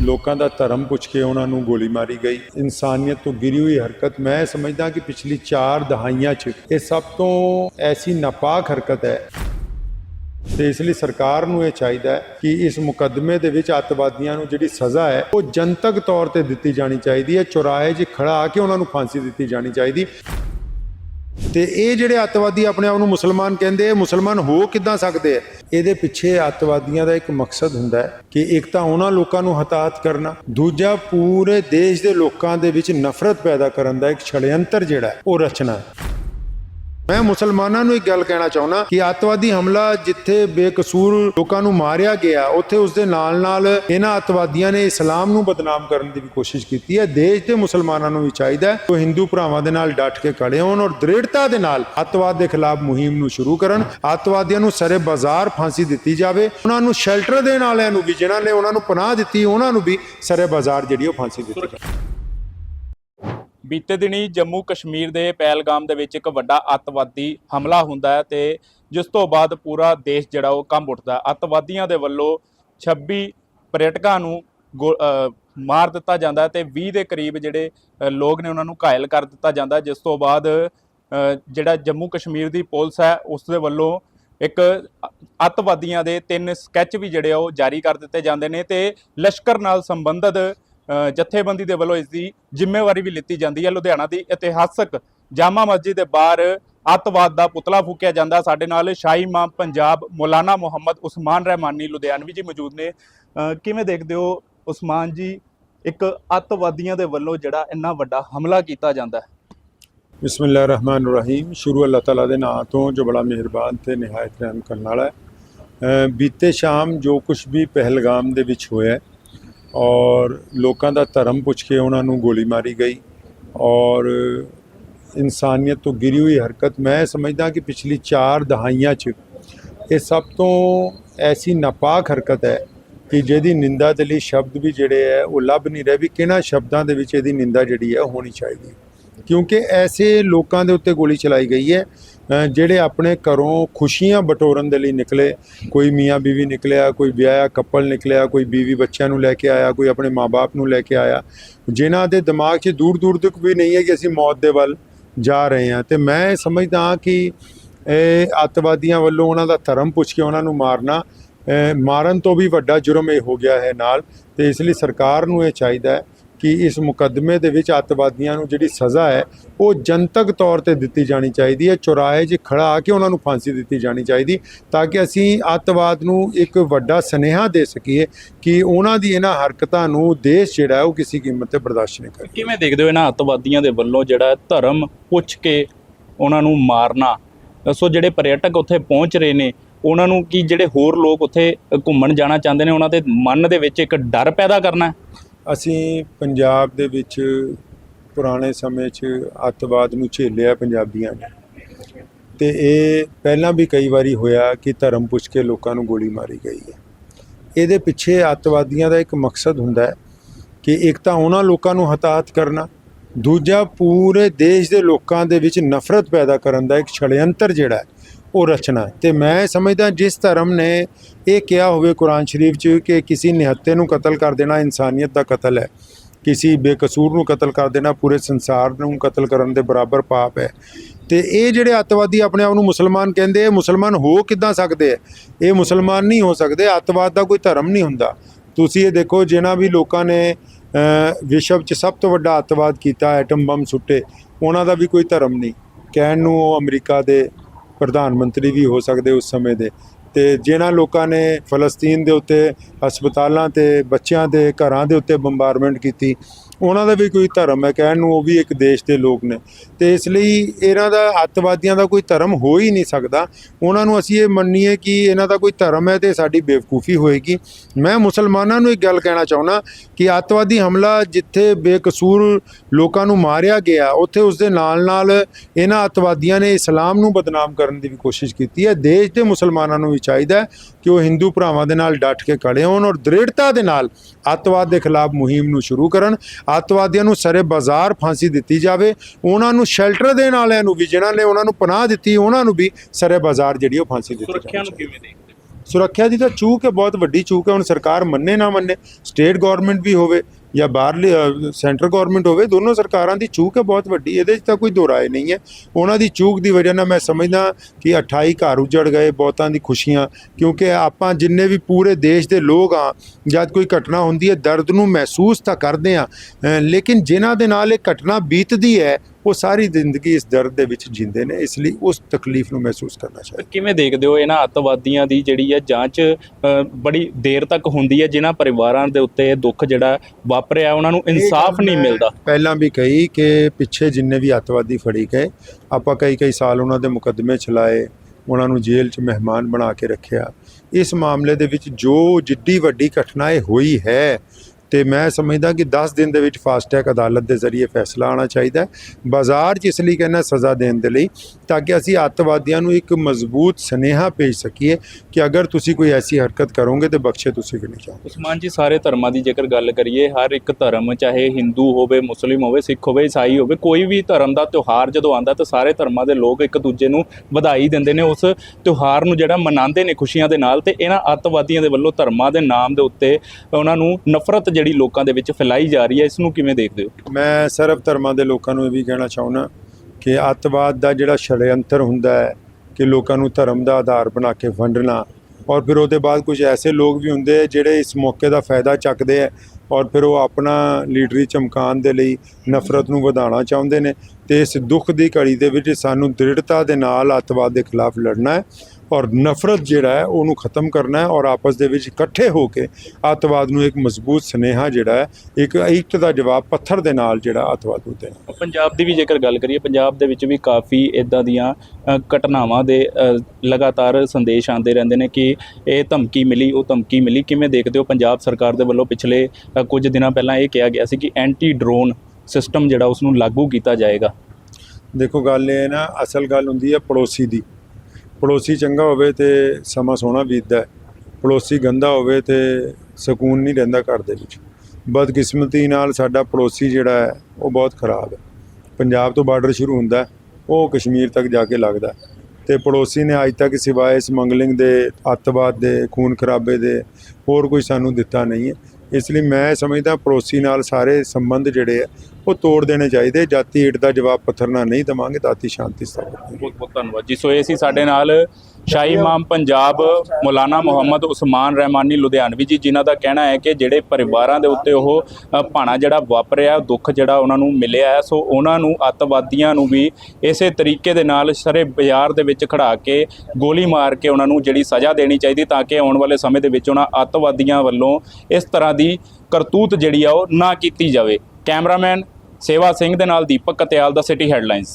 ਲੋਕਾਂ ਦਾ ਧਰਮ ਪੁੱਛ ਕੇ ਉਹਨਾਂ ਨੂੰ ਗੋਲੀ ਮਾਰੀ ਗਈ। ਇਨਸਾਨੀਅਤ ਤੋਂ ਗਿਰੀ ਹੋਈ ਹਰਕਤ, ਮੈਂ ਸਮਝਦਾ ਕਿ ਪਿਛਲੀ 4 ਦਹਾਈਆਂ 'ਚ ਇਹ ਸਭ ਤੋਂ ਐਸੀ ਨਾਪਾਕ ਹਰਕਤ ਹੈ। ਤੇ ਇਸ ਲਈ ਸਰਕਾਰ ਨੂੰ ਇਹ ਚਾਹੀਦਾ ਹੈ ਕਿ ਇਸ ਮੁਕੱਦਮੇ ਦੇ ਵਿੱਚ ਅੱਤਵਾਦੀਆਂ ਨੂੰ ਜਿਹੜੀ ਸਜ਼ਾ ਹੈ, ਉਹ ਜਨਤਕ ਤੌਰ ਤੇ ਦਿੱਤੀ ਜਾਣੀ ਚਾਹੀਦੀ ਹੈ। ਚੁਰਾਹੇ 'ਚ ਖੜਾ ਕੇ ਉਹਨਾਂ ਨੂੰ ਫਾਂਸੀ ਦਿੱਤੀ ਜਾਣੀ ਚਾਹੀਦੀ। ਤੇ ਇਹ ਜਿਹੜੇ ਅੱਤਵਾਦੀ ਆਪਣੇ ਆਪ ਨੂੰ ਮੁਸਲਮਾਨ ਕਹਿੰਦੇ ਇਹ ਮੁਸਲਮਾਨ ਹੋ ਕਿੱਦਾਂ ਸਕਦੇ ਆ? ਇਹਦੇ ਪਿੱਛੇ ਅੱਤਵਾਦੀਆਂ ਦਾ ਇੱਕ ਮਕਸਦ ਹੁੰਦਾ ਹੈ ਕਿ ਇੱਕ ਤਾਂ ਉਹਨਾਂ ਲੋਕਾਂ ਨੂੰ ਹਤਾਹਤ ਕਰਨਾ, ਦੂਜਾ ਪੂਰੇ ਦੇਸ਼ ਦੇ ਲੋਕਾਂ ਦੇ ਵਿੱਚ ਨਫ਼ਰਤ ਪੈਦਾ ਕਰਨ ਦਾ ਇੱਕ ਛੜਯੰਤਰ ਜਿਹੜਾ ਉਹ ਰਚਨਾ ਹੈ। ਮੈਂ ਮੁਸਲਮਾਨਾਂ ਨੂੰ ਇੱਕ ਗੱਲ ਕਹਿਣਾ ਚਾਹੁੰਦਾ ਕਿ ਅੱਤਵਾਦੀ ਹਮਲਾ ਜਿੱਥੇ ਬੇਕਸੂਰ ਲੋਕਾਂ ਨੂੰ ਮਾਰਿਆ ਗਿਆ, ਉੱਥੇ ਉਸ ਦੇ ਨਾਲ ਨਾਲ ਇਹਨਾਂ ਅੱਤਵਾਦੀਆਂ ਨੇ ਇਸਲਾਮ ਨੂੰ ਬਦਨਾਮ ਕਰਨ ਦੀ ਵੀ ਕੋਸ਼ਿਸ਼ ਕੀਤੀ ਹੈ। ਦੇਸ਼ ਦੇ ਮੁਸਲਮਾਨਾਂ ਨੂੰ ਵੀ ਚਾਹੀਦਾ ਕਿ ਉਹ ਹਿੰਦੂ ਭਰਾਵਾਂ ਦੇ ਨਾਲ ਡਟ ਕੇ ਖੜੇ ਹੋਣ ਔਰ ਦ੍ਰਿੜਤਾ ਦੇ ਨਾਲ ਅੱਤਵਾਦ ਦੇ ਖਿਲਾਫ ਮੁਹਿੰਮ ਨੂੰ ਸ਼ੁਰੂ ਕਰਨ, ਅੱਤਵਾਦੀਆਂ ਨੂੰ ਸਰੇ ਬਾਜ਼ਾਰ ਫਾਂਸੀ ਦਿੱਤੀ ਜਾਵੇ। ਉਹਨਾਂ ਨੂੰ ਸ਼ੈਲਟਰ ਦੇਣ ਵਾਲਿਆਂ ਨੂੰ ਵੀ, ਜਿਨ੍ਹਾਂ ਨੇ ਉਹਨਾਂ ਨੂੰ ਪਨਾਹ ਦਿੱਤੀ, ਉਹਨਾਂ ਨੂੰ ਵੀ ਸਰੇ ਬਾਜ਼ਾਰ ਜਿਹੜੀ ਉਹ ਫਾਂਸੀ ਦਿੱਤੀ ਜਾਵੇ। ਬੀਤੇ ਦਿਨੀ ਜੰਮੂ ਕਸ਼ਮੀਰ ਦੇ ਪਹਿਲਗਾਮ ਦੇ ਵਿੱਚ ਇੱਕ ਵੱਡਾ ਅੱਤਵਾਦੀ ਹਮਲਾ ਹੁੰਦਾ ਹੈ ਤੇ ਜਿਸ ਤੋਂ ਬਾਅਦ ਪੂਰਾ ਦੇਸ਼ ਜਿਹੜਾ ਉਹ ਕੰਬ ਉੱਠਦਾ ਅੱਤਵਾਦੀਆਂ ਦੇ ਵੱਲੋਂ 26 ਪਰਯਟਕਾਂ ਨੂੰ ਗੋ- ਮਾਰ ਦਿੱਤਾ ਜਾਂਦਾ ਹੈ ਤੇ 20 ਦੇ ਕਰੀਬ ਜਿਹੜੇ ਲੋਕ ਨੇ ਉਹਨਾਂ ਨੂੰ ਘਾਇਲ ਕਰ ਦਿੱਤਾ ਜਾਂਦਾ ਜਿਸ ਤੋਂ ਬਾਅਦ ਜਿਹੜਾ ਜੰਮੂ ਕਸ਼ਮੀਰ ਦੀ ਪੁਲਿਸ ਹੈ, ਉਸ ਦੇ ਵੱਲੋਂ ਇੱਕ ਅੱਤਵਾਦੀਆਂ ਦੇ ਤਿੰਨ ਸਕੈਚ ਵੀ ਜਿਹੜੇ ਆ ਉਹ ਜਾਰੀ ਕਰ ਦਿੱਤੇ ਜਾਂਦੇ ਨੇ ਤੇ ਲਸ਼ਕਰ ਨਾਲ ਸੰਬੰਧਿਤ ਜਥੇਬੰਦੀ ਦੇ ਵੱਲੋਂ ਇਸ ਦੀ ਜ਼ਿੰਮੇਵਾਰੀ ਵੀ ਲਿੱਤੀ ਜਾਂਦੀ ਹੈ। ਲੁਧਿਆਣਾ ਦੀ ਇਤਿਹਾਸਕ ਜਾਮਾ ਮਸਜਿਦ ਦੇ ਬਾਹਰ ਅੱਤਵਾਦ ਦਾ ਪੁਤਲਾ ਫੂਕਿਆ ਜਾਂਦਾ। ਸਾਡੇ ਨਾਲ ਸ਼ਾਹੀ ਮਾਂ ਪੰਜਾਬ ਮੌਲਾਨਾ ਮੁਹੰਮਦ ਉਸਮਾਨ ਰਹਿਮਾਨੀ ਲੁਧਿਆਣਵੀ ਜੀ ਮੌਜੂਦ ਨੇ। ਕਿਵੇਂ ਦੇਖਦੇ ਹੋ ਉਸਮਾਨ ਜੀ? ਇੱਕ ਅੱਤਵਾਦੀਆਂ ਦੇ ਵੱਲੋਂ ਜਿਹੜਾ ਇੰਨਾ ਵੱਡਾ ਹਮਲਾ ਕੀਤਾ ਜਾਂਦਾ ਹੈ। ਬਿਸਮਿਲ੍ਲਾਹਿਰ ਰਹਿਮਾਨਿਰ ਰਹੀਮ। ਸ਼ੁਰੂ ਅੱਲਾਹ ਤਾਲਾ ਦੇ ਨਾਮ ਤੋਂ ਜੋ ਬੜਾ ਮਿਹਰਬਾਨ ਤੇ ਨਿਹਾਇਤ ਰਹਿਮ ਕਰਨ ਵਾਲਾ ਹੈ। ਬੀਤੇ ਸ਼ਾਮ ਜੋ ਕੁਝ ਵੀ ਪਹਿਲਗਾਮ ਦੇ ਵਿੱਚ ਹੋਇਆ ਔਰ ਲੋਕਾਂ ਦਾ ਧਰਮ ਪੁੱਛ ਕੇ ਉਹਨਾਂ ਨੂੰ ਗੋਲੀ ਮਾਰੀ ਗਈ ਔਰ ਇਨਸਾਨੀਅਤ ਤੋਂ ਗਿਰੀ ਹੋਈ ਹਰਕਤ, ਮੈਂ ਸਮਝਦਾ ਕਿ ਪਿਛਲੀ 4 ਦਹਾਈਆਂ 'ਚ ਇਹ ਸਭ ਤੋਂ ਐਸੀ ਨਾਪਾਕ ਹਰਕਤ ਹੈ ਕਿ ਜਿਹਦੀ ਨਿੰਦਾ ਦੇ ਲਈ ਸ਼ਬਦ ਵੀ ਜਿਹੜੇ ਹੈ ਉਹ ਲੱਭ ਨਹੀਂ ਰਹੇ ਵੀ ਕਿਹਨਾਂ ਸ਼ਬਦਾਂ ਦੇ ਵਿੱਚ ਇਹਦੀ ਨਿੰਦਾ ਜਿਹੜੀ ਹੈ ਉਹ ਹੋਣੀ ਚਾਹੀਦੀ ਹੈ। ਕਿਉਂਕਿ ਐਸੇ ਲੋਕਾਂ ਦੇ ਉੱਤੇ ਗੋਲੀ ਚਲਾਈ ਗਈ ਹੈ ਜਿਹੜੇ ਆਪਣੇ ਘਰੋਂ ਖੁਸ਼ੀਆਂ ਬਟੋਰਨ ਦੇ ਲਈ ਨਿਕਲੇ, ਕੋਈ ਮੀਆਂ ਬੀਵੀ ਨਿਕਲਿਆ, ਕੋਈ ਵਿਆਹਿਆ ਕਪਲ ਨਿਕਲਿਆ, ਕੋਈ ਬੀਵੀ ਬੱਚਿਆਂ ਨੂੰ ਲੈ ਕੇ ਆਇਆ, ਕੋਈ ਆਪਣੇ ਮਾਪੇ ਨੂੰ ਲੈ ਕੇ ਆਇਆ, ਜਿਨ੍ਹਾਂ ਦੇ ਦਿਮਾਗ 'ਚ ਦੂਰ ਦੂਰ ਤੱਕ ਵੀ ਨਹੀਂ ਹੈ ਕਿ ਅਸੀਂ ਮੌਤ ਦੇ ਵੱਲ ਜਾ ਰਹੇ ਹਾਂ। ਤੇ ਮੈਂ ਸਮਝਦਾ ਹਾਂ ਕਿ ਇਹ ਅੱਤਵਾਦੀਆਂ ਵੱਲੋਂ ਉਹਨਾਂ ਦਾ ਧਰਮ ਪੁੱਛ ਕੇ ਉਹਨਾਂ ਨੂੰ ਮਾਰਨਾ ਮਾਰਨ ਤੋਂ ਵੀ ਵੱਡਾ ਜੁਰਮ ਇਹ ਹੋ ਗਿਆ ਹੈ ਨਾਲ, ਤੇ ਇਸ ਲਈ ਸਰਕਾਰ ਨੂੰ ਇਹ ਚਾਹੀਦਾ ਹੈ ਕਿ ਇਸ ਮੁਕੱਦਮੇ ਦੇ ਵਿੱਚ ਅੱਤਵਾਦੀਆਂ ਨੂੰ ਜਿਹੜੀ ਸਜ਼ਾ ਹੈ, ਉਹ ਜਨਤਕ ਤੌਰ ਤੇ ਦਿੱਤੀ ਜਾਣੀ ਚਾਹੀਦੀ ਹੈ ਚੁਰਾਹੇ 'ਚ ਖੜਾ ਕੇ ਉਹਨਾਂ ਨੂੰ ਫਾਂਸੀ ਦਿੱਤੀ ਜਾਣੀ ਚਾਹੀਦੀ ਤਾਂ ਕਿ ਅਸੀਂ ਅੱਤਵਾਦ ਨੂੰ ਇੱਕ ਵੱਡਾ ਸਨੇਹਾ ਦੇ ਸਕੀਏ ਕਿ ਉਹਨਾਂ ਦੀ ਇਹਨਾਂ ਹਰਕਤਾਂ ਨੂੰ ਦੇਸ਼ ਜਿਹੜਾ ਉਹ ਕਿਸੇ ਕੀਮਤ ਤੇ ਬਰਦਾਸ਼ਤ ਨਹੀਂ ਕਰੇ ਕਿਵੇਂ ਦੇਖਦੇ ਹੋ ਇਹਨਾਂ ਅੱਤਵਾਦੀਆਂ ਦੇ ਵੱਲੋਂ ਜਿਹੜਾ ਧਰਮ ਪੁੱਛ ਕੇ ਉਹਨਾਂ ਨੂੰ ਮਾਰਨਾ ਸੋ ਜਿਹੜੇ ਪਰਯਟਕ ਉੱਥੇ ਪਹੁੰਚ ਰਹੇ ਨੇ, ਉਹਨਾਂ ਨੂੰ ਕੀ ਜਿਹੜੇ ਹੋਰ ਲੋਕ ਉੱਥੇ ਘੁੰਮਣ ਜਾਣਾ ਚਾਹੁੰਦੇ ਨੇ, ਉਹਨਾਂ ਦੇ ਮਨ ਦੇ ਵਿੱਚ ਇੱਕ ਡਰ ਪੈਦਾ ਕਰਨਾ ਹੈ? ਅਸੀਂ ਪੰਜਾਬ ਦੇ ਵਿੱਚ ਪੁਰਾਣੇ ਸਮੇਂ 'ਚ ਅੱਤਵਾਦ ਨੂੰ ਝੇਲਿਆ ਪੰਜਾਬੀਆਂ ਨੇ। ਤੇ ਇਹ ਪਹਿਲਾਂ ਵੀ ਕਈ ਵਾਰੀ ਹੋਇਆ ਕਿ ਧਰਮ ਪੁੱਛ ਕੇ ਲੋਕਾਂ ਨੂੰ ਗੋਲੀ ਮਾਰੀ ਗਈ ਹੈ। ਇਹਦੇ ਪਿੱਛੇ ਅੱਤਵਾਦੀਆਂ ਦਾ ਇੱਕ ਮਕਸਦ ਹੁੰਦਾ ਹੈ ਕਿ ਇੱਕ ਤਾਂ ਉਹਨਾਂ ਲੋਕਾਂ ਨੂੰ ਹਤਾਹਤ ਕਰਨਾ, ਦੂਜਾ ਪੂਰੇ ਦੇਸ਼ ਦੇ ਲੋਕਾਂ ਦੇ ਵਿੱਚ ਨਫ਼ਰਤ ਪੈਦਾ ਕਰਨ ਦਾ ਇੱਕ ਛੜਯੰਤਰ ਜਿਹੜਾ ਹੈ ਉਹ ਰਚਨਾ ਹੈ। ਤੇ ਮੈਂ ਸਮਝਦਾ ਜਿਸ ਧਰਮ ਨੇ ਇਹ ਕਿਹਾ ਹੋਵੇ ਕੁਰਾਨ ਸ਼ਰੀਫ 'ਚ ਕਿ ਕਿਸੇ ਨਿਹੱਤੇ ਨੂੰ ਕਤਲ ਕਰ ਦੇਣਾ ਇਨਸਾਨੀਅਤ ਦਾ ਕਤਲ ਹੈ। ਕਿਸੇ ਬੇਕਸੂਰ ਨੂੰ ਕਤਲ ਕਰ ਦੇਣਾ, ਪੂਰੇ ਸੰਸਾਰ ਨੂੰ ਕਤਲ ਕਰਨ ਦੇ ਬਰਾਬਰ ਪਾਪ ਹੈ। ਤੇ ਇਹ ਜਿਹੜੇ ਅੱਤਵਾਦੀ ਆਪਣੇ ਆਪ ਨੂੰ ਮੁਸਲਮਾਨ ਕਹਿੰਦੇ, ਇਹ ਮੁਸਲਮਾਨ ਹੋ ਕਿੱਦਾਂ ਸਕਦੇ ਹੈ? ਇਹ ਮੁਸਲਮਾਨ ਨਹੀਂ ਹੋ ਸਕਦੇ, ਅੱਤਵਾਦ ਦਾ ਕੋਈ ਧਰਮ ਨਹੀਂ ਹੁੰਦਾ। ਤੁਸੀਂ ਇਹ ਦੇਖੋ, ਜਿਨ੍ਹਾਂ ਵੀ ਲੋਕਾਂ ਨੇ ਵਿਸ਼ਵ 'ਚ ਸਭ ਤੋਂ ਵੱਡਾ ਅੱਤਵਾਦ ਕੀਤਾ, ਐਟਮ ਬੰਬ ਸੁੱਟੇ, ਉਹਨਾਂ ਦਾ ਵੀ ਕੋਈ ਧਰਮ ਨਹੀਂ। ਕਹਿਣ ਨੂੰ ਉਹ ਅਮਰੀਕਾ ਦੇ ਪ੍ਰਧਾਨ ਮੰਤਰੀ ਵੀ ਹੋ ਸਕਦੇ ਉਸ ਸਮੇਂ ਦੇ। ਤੇ ਜਿਨ੍ਹਾਂ ਲੋਕਾਂ ਨੇ ਫਲਸਤੀਨ ਦੇ ਉੱਤੇ ਹਸਪਤਾਲਾਂ ਤੇ ਬੱਚਿਆਂ ਦੇ ਘਰਾਂ ਦੇ ਉੱਤੇ ਬੰਬਾਰਮੈਂਟ ਕੀਤੀ ਉਹਨਾਂ ਦਾ ਵੀ ਕੋਈ ਧਰਮ ਹੈ, ਕਹਿਣ ਨੂੰ ਉਹ ਵੀ ਇੱਕ ਦੇਸ਼ ਦੇ ਲੋਕ ਨੇ। ਤੇ ਇਸ ਲਈ ਇਹਨਾਂ ਦਾ, ਅੱਤਵਾਦੀਆਂ ਦਾ ਕੋਈ ਧਰਮ ਹੋ ਹੀ ਨਹੀਂ ਸਕਦਾ। ਉਹਨਾਂ ਨੂੰ ਅਸੀਂ ਇਹ ਮੰਨੀਏ ਕਿ ਇਹਨਾਂ ਦਾ ਕੋਈ ਧਰਮ ਹੈ ਤੇ ਸਾਡੀ ਬੇਵਕੂਫੀ ਹੋਏਗੀ। ਮੈਂ ਮੁਸਲਮਾਨਾਂ ਨੂੰ ਇੱਕ ਗੱਲ ਕਹਿਣਾ ਚਾਹੁੰਦਾ ਕਿ ਅੱਤਵਾਦੀ ਹਮਲਾ ਜਿੱਥੇ ਬੇਕਸੂਰ ਲੋਕਾਂ ਨੂੰ ਮਾਰਿਆ ਗਿਆ, ਉੱਥੇ ਉਸ ਦੇ ਨਾਲ ਨਾਲ ਇਹਨਾਂ ਅੱਤਵਾਦੀਆਂ ਨੇ ਇਸਲਾਮ ਨੂੰ ਬਦਨਾਮ ਕਰਨ ਦੀ ਵੀ ਕੋਸ਼ਿਸ਼ ਕੀਤੀ ਹੈ। ਦੇਸ਼ ਦੇ ਮੁਸਲਮਾਨਾਂ ਨੂੰ ਵੀ ਚਾਹੀਦਾ ਕਿ ਉਹ ਹਿੰਦੂ ਭਰਾਵਾਂ ਦੇ ਨਾਲ ਡਟ ਕੇ ਖੜੇ ਹੋਣ ਔਰ ਦ੍ਰਿੜਤਾ ਦੇ ਨਾਲ ਅੱਤਵਾਦ ਦੇ ਖਿਲਾਫ ਮੁਹਿੰਮ ਨੂੰ ਸ਼ੁਰੂ ਕਰਨ ਅੱਤਵਾਦੀਆਂ ਨੂੰ ਸਰੇ ਬਾਜ਼ਾਰ ਫਾਂਸੀ ਦਿੱਤੀ ਜਾਵੇ ਉਹਨਾਂ ਨੂੰ ਸ਼ੈਲਟਰ ਦੇਣ ਵਾਲਿਆਂ ਨੂੰ ਵੀ ਜਿਨ੍ਹਾਂ ਨੇ ਉਹਨਾਂ ਨੂੰ ਪਨਾਹ ਦਿੱਤੀ ਉਹਨਾਂ ਨੂੰ ਵੀ ਸਰੇ ਬਾਜ਼ਾਰ ਜਿਹੜੀ ਉਹ ਫਾਂਸੀ ਦਿੱਤੀ ਸੁਰੱਖਿਆ ਨੂੰ ਜਾਵੇ ਕਿਵੇਂ ਦੇਖਦੇ? ਸੁਰੱਖਿਆ ਦੀ ਤਾਂ ਚੂਕ ਹੈ ਬਹੁਤ ਵੱਡੀ ਚੂਕ ਹੈ ਹੁਣ ਸਰਕਾਰ ਮੰਨੇ ਨਾ ਮੰਨੇ ਸਟੇਟ ਗਵਰਨਮੈਂਟ ਵੀ ਹੋਵੇ ਜਾਂ ਬਾਹਰਲੀ ਸੈਂਟਰ ਗਵਰਨਮੈਂਟ ਹੋਵੇ, ਦੋਨੋਂ ਸਰਕਾਰਾਂ ਦੀ ਚੂਕ ਹੈ, ਬਹੁਤ ਵੱਡੀ। ਇਹਦੇ 'ਚ ਤਾਂ ਕੋਈ ਦੋ ਨਹੀਂ ਹੈ। ਉਹਨਾਂ ਦੀ ਚੂਕ ਦੀ ਵਜ੍ਹਾ ਨਾਲ ਮੈਂ ਸਮਝਦਾ ਕਿ 28 ਘਰ ਉਜੜ ਗਏ, ਬਹੁਤਾਂ ਦੀ ਖੁਸ਼ੀਆਂ, ਕਿਉਂਕਿ ਆਪਾਂ ਜਿੰਨੇ ਵੀ ਪੂਰੇ ਦੇਸ਼ ਦੇ ਲੋਕ ਆ ਜਦ ਕੋਈ ਘਟਨਾ ਹੁੰਦੀ ਹੈ, ਦਰਦ ਨੂੰ ਮਹਿਸੂਸ ਤਾਂ ਕਰਦੇ ਆ ਲੇਕਿਨ ਜਿਨ੍ਹਾਂ ਦੇ ਨਾਲ ਇਹ ਘਟਨਾ ਬੀਤਦੀ ਹੈ ਉਹ ਸਾਰੀ ਜ਼ਿੰਦਗੀ ਇਸ ਦਰਦ ਦੇ ਵਿੱਚ ਜਿੰਦੇ ਨੇ ਇਸ ਲਈ ਉਸ ਤਕਲੀਫ ਨੂੰ ਮਹਿਸੂਸ ਕਰਨਾ ਚਾਹੀਦਾ। ਕਿਵੇਂ ਦੇਖਦੇ ਹੋ ਇਹਨਾਂ ਅੱਤਵਾਦੀਆਂ ਦੀ ਜਿਹੜੀ ਹੈ ਜਾਂਚ ਬੜੀ ਦੇਰ ਤੱਕ ਹੁੰਦੀ ਹੈ ਜਿਨ੍ਹਾਂ ਪਰਿਵਾਰਾਂ ਦੇ ਉੱਤੇ ਇਹ ਦੁੱਖ ਜਿਹੜਾ ਵਾਪਰਿਆ ਉਹਨਾਂ ਨੂੰ ਇਨਸਾਫ ਨਹੀਂ ਮਿਲਦਾ? ਪਹਿਲਾਂ ਵੀ ਕਹੀ ਕਿ ਪਿੱਛੇ ਜਿੰਨੇ ਵੀ ਅੱਤਵਾਦੀ ਫੜੀ ਗਏ ਆਪਾਂ ਕਈ ਕਈ ਸਾਲ ਉਹਨਾਂ ਦੇ ਮੁਕੱਦਮੇ ਚਲਾਏ ਉਹਨਾਂ ਨੂੰ ਜੇਲ੍ਹ 'ਚ ਮਹਿਮਾਨ ਬਣਾ ਕੇ ਰੱਖਿਆ। ਇਸ ਮਾਮਲੇ ਦੇ ਵਿੱਚ ਜੋ ਜਿੱਡੀ ਵੱਡੀ ਘਟਨਾ ਇਹ ਹੋਈ ਹੈ ਤੇ ਮੈਂ ਸਮਝਦਾ ਕਿ 10 ਦਿਨ ਦੇ ਵਿੱਚ ਫਾਸਟ ਟਰੈਕ ਅਦਾਲਤ ਦੇ ਜ਼ਰੀਏ ਫੈਸਲਾ ਆਉਣਾ ਚਾਹੀਦਾ ਹੈ। ਬਾਜ਼ਾਰ 'ਚ ਇਸ ਲਈ ਕਹਿੰਦਾ ਸਜ਼ਾ ਦੇਣ ਦੇ ਲਈ ਤਾਂ ਕਿ ਅਸੀਂ ਅੱਤਵਾਦੀਆਂ ਨੂੰ ਇੱਕ ਮਜ਼ਬੂਤ ਸਨੇਹਾ ਭੇਜ ਸਕੀਏ ਕਿ ਅਗਰ ਤੁਸੀਂ ਕੋਈ ਐਸੀ ਹਰਕਤ ਕਰੋਗੇ ਤੇ ਬਖਸ਼ੇ ਤੁਸੀਂ ਵੀ ਨਹੀਂ ਜਾਓਗੇ ਉਸਮਾਨ ਜੀ, ਸਾਰੇ ਧਰਮਾਂ ਦੀ ਜੇਕਰ ਗੱਲ ਕਰੀਏ, ਹਰ ਇੱਕ ਧਰਮ, ਚਾਹੇ ਹਿੰਦੂ ਹੋਵੇ, ਮੁਸਲਿਮ ਹੋਵੇ, ਸਿੱਖ ਹੋਵੇ, ਈਸਾਈ ਹੋਵੇ, ਕੋਈ ਵੀ ਧਰਮ ਦਾ ਤਿਉਹਾਰ ਜਦੋਂ ਆਉਂਦਾ ਤਾਂ ਸਾਰੇ ਧਰਮਾਂ ਦੇ ਲੋਕ ਇੱਕ ਦੂਜੇ ਨੂੰ ਵਧਾਈ ਦਿੰਦੇ ਨੇ। ਉਸ ਤਿਉਹਾਰ ਨੂੰ ਜਿਹੜਾ ਮਨਾਉਂਦੇ ਨੇ ਖੁਸ਼ੀਆਂ ਦੇ ਨਾਲ ਤੇ ਇਹਨਾਂ ਅੱਤਵਾਦੀਆਂ ਦੇ ਵੱਲੋਂ ਧਰਮਾਂ ਦੇ ਨਾਮ ਦੇ ਉੱਤੇ ਉਹਨਾਂ ਨੂੰ ਨਫ਼ਰਤ ਜਿਹੜੀ ਲੋਕਾਂ ਦੇ ਵਿੱਚ ਫੈਲਾਈ ਜਾ ਰਹੀ ਹੈ, ਇਸ ਨੂੰ ਕਿਵੇਂ ਦੇਖਦੇ ਹੋ? ਮੈਂ ਸਰਬ ਧਰਮਾਂ ਦੇ ਲੋਕਾਂ ਨੂੰ ਇਹ ਵੀ ਕਹਿਣਾ ਚਾਹੁੰਦਾ ਕਿ ਅੱਤਵਾਦ ਦਾ ਜਿਹੜਾ ਛੜਯੰਤਰ ਹੁੰਦਾ ਹੈ ਕਿ ਲੋਕਾਂ ਨੂੰ ਧਰਮ ਦਾ ਆਧਾਰ ਬਣਾ ਕੇ ਵੰਡਣਾ ਔਰ ਫਿਰ ਉਹਦੇ ਬਾਅਦ ਕੁਝ ਐਸੇ ਲੋਕ ਵੀ ਹੁੰਦੇ ਆ ਜਿਹੜੇ ਇਸ ਮੌਕੇ ਦਾ ਫਾਇਦਾ ਚੱਕਦੇ ਆ ਔਰ ਫਿਰ ਉਹ ਆਪਣਾ ਲੀਡਰੀ ਚਮਕਾਉਣ ਦੇ ਲਈ ਨਫ਼ਰਤ ਨੂੰ ਵਧਾਉਣਾ ਚਾਹੁੰਦੇ ਨੇ ਤੇ ਇਸ ਦੁੱਖ ਦੀ ਘੜੀ ਦੇ ਵਿੱਚ ਸਾਨੂੰ ਦ੍ਰਿੜਤਾ ਦੇ ਨਾਲ ਅੱਤਵਾਦ ਦੇ ਖਿਲਾਫ ਲੜਨਾ ਹੈ ਔਰ ਨਫ਼ਰਤ ਜਿਹੜਾ ਹੈ ਉਹਨੂੰ ਖਤਮ ਕਰਨਾ ਹੈ ਔਰ ਆਪਸ ਦੇ ਵਿੱਚ ਇਕੱਠੇ ਹੋ ਕੇ ਅੱਤਵਾਦ ਨੂੰ ਇੱਕ ਮਜ਼ਬੂਤ ਸਨੇਹਾ ਜਿਹੜਾ ਹੈ ਇੱਕ ਇੱਟ ਦਾ ਜਵਾਬ ਪੱਥਰ ਦੇ ਨਾਲ ਜਿਹੜਾ ਅੱਤਵਾਦ ਨੂੰ ਦੇਣਾ ਪੰਜਾਬ ਦੀ ਵੀ ਜੇਕਰ ਗੱਲ ਕਰੀਏ ਪੰਜਾਬ ਦੇ ਵਿੱਚ ਵੀ ਕਾਫੀ ਇਦਾਂ ਦੀਆਂ ਘਟਨਾਵਾਂ ਦੇ ਲਗਾਤਾਰ ਸੰਦੇਸ਼ ਆਉਂਦੇ ਰਹਿੰਦੇ ਨੇ ਕਿ ਇਹ ਧਮਕੀ ਮਿਲੀ ਉਹ ਧਮਕੀ ਮਿਲੀ। ਕਿਵੇਂ ਦੇਖਦੇ ਹੋ ਪੰਜਾਬ ਸਰਕਾਰ ਦੇ ਵੱਲੋਂ ਪਿਛਲੇ ਕੁਝ ਦਿਨਾਂ ਪਹਿਲਾਂ ਇਹ ਕਿਹਾ ਗਿਆ ਸੀ ਕਿ ਐਂਟੀ ਡਰੋਨ ਸਿਸਟਮ ਜਿਹੜਾ ਉਸ ਨੂੰ ਲਾਗੂ ਕੀਤਾ ਜਾਏਗਾ? ਦੇਖੋ ਗੱਲ ਇਹ ਹੈ ਨਾ ਅਸਲ ਗੱਲ ਹੁੰਦੀ ਹੈ ਪੜੋਸੀ ਦੀ। ਪੜੋਸੀ ਚੰਗਾ ਹੋਵੇ ਤੇ ਸਮਾਂ ਸੋਹਣਾ ਬੀਤਦਾ ਪੜੋਸੀ ਗੰਦਾ ਹੋਵੇ ਤੇ ਸਕੂਨ ਨਹੀਂ ਰਹਿੰਦਾ ਘਰ ਦੇ ਵਿੱਚ। ਬਦਕਿਸਮਤੀ ਨਾਲ ਸਾਡਾ ਪੜੋਸੀ ਜਿਹੜਾ ਹੈ, ਉਹ ਬਹੁਤ ਖਰਾਬ ਹੈ। ਪੰਜਾਬ ਤੋਂ ਬਾਰਡਰ ਸ਼ੁਰੂ ਹੁੰਦਾ ਉਹ ਕਸ਼ਮੀਰ ਤੱਕ ਜਾ ਕੇ ਲੱਗਦਾ ਹੈ। ਤੇ ਪੜੋਸੀ ਨੇ ਅੱਜ ਤੱਕ ਸਿਵਾਏ ਸਮਗਲਿੰਗ ਦੇ, ਅੱਤਵਾਦ ਦੇ, ਖੂਨ ਖਰਾਬੇ ਦੇ ਹੋਰ ਕੋਈ ਸਾਨੂੰ ਦਿੱਤਾ ਨਹੀਂ ਹੈ। ਇਸ ਲਈ ਮੈਂ ਸਮਝਦਾ ਪੜੋਸੀ ਨਾਲ ਸਾਰੇ ਸੰਬੰਧ ਜਿਹੜੇ ਆ, ਉਹ ਤੋੜ ਦੇਣੇ ਚਾਹੀਦੇ। ਜਾਤੀ ਈਟ ਦਾ ਜਵਾਬ ਪੱਥਰ ਨਾਲ ਨਹੀਂ ਦਵਾਂਗੇ ਤਾਤੀ ਸ਼ਾਂਤੀ ਸਥਾਪਿਤ ਬਹੁਤ ਬਹੁਤ ਧੰਨਵਾਦ ਜੀ। ਸੋ ਇਹ ਸੀ ਸਾਡੇ ਨਾਲ ਸ਼ਾਹੀ ਇਮਾਮ ਪੰਜਾਬ ਮੌਲਾਨਾ ਮੁਹੰਮਦ ਉਸਮਾਨ ਰਹਿਮਾਨੀ ਲੁਧਿਆਣਵੀ ਜੀ ਜਿਨ੍ਹਾਂ ਦਾ ਕਹਿਣਾ ਹੈ ਕਿ ਜਿਹੜੇ ਪਰਿਵਾਰਾਂ ਦੇ ਉੱਤੇ ਉਹ ਭਾਣਾ ਜਿਹੜਾ ਵਾਪਰਿਆ ਦੁੱਖ ਜਿਹੜਾ ਉਹਨਾਂ ਨੂੰ ਮਿਲਿਆ ਹੈ ਸੋ ਉਹਨਾਂ ਨੂੰ ਅੱਤਵਾਦੀਆਂ ਨੂੰ ਵੀ ਇਸੇ ਤਰੀਕੇ ਦੇ ਨਾਲ ਸਾਰੇ ਬਾਜ਼ਾਰ ਦੇ ਵਿੱਚ ਖੜਾ ਕੇ ਗੋਲੀ ਮਾਰ ਕੇ ਉਹਨਾਂ ਨੂੰ ਜਿਹੜੀ ਸਜ਼ਾ ਦੇਣੀ ਚਾਹੀਦੀ ਤਾਂ ਕਿ ਆਉਣ ਵਾਲੇ ਸਮੇਂ ਦੇ ਵਿੱਚ ਉਹਨਾਂ ਅੱਤਵਾਦੀਆਂ ਵੱਲੋਂ ਇਸ ਤਰ੍ਹਾਂ ਦੀ ਕਰਤੂਤ ਜਿਹੜੀ ਆ ਉਹ ਨਾ ਕੀਤੀ ਜਾਵੇ। ਕੈਮਰਾਮੈਨ ਸੇਵਾ ਸਿੰਘ ਦੇ ਨਾਲ ਦੀਪਕ ਕਤਿਆਲ ਦਾ ਸਿਟੀ ਹੈਡਲਾਈਨਸ।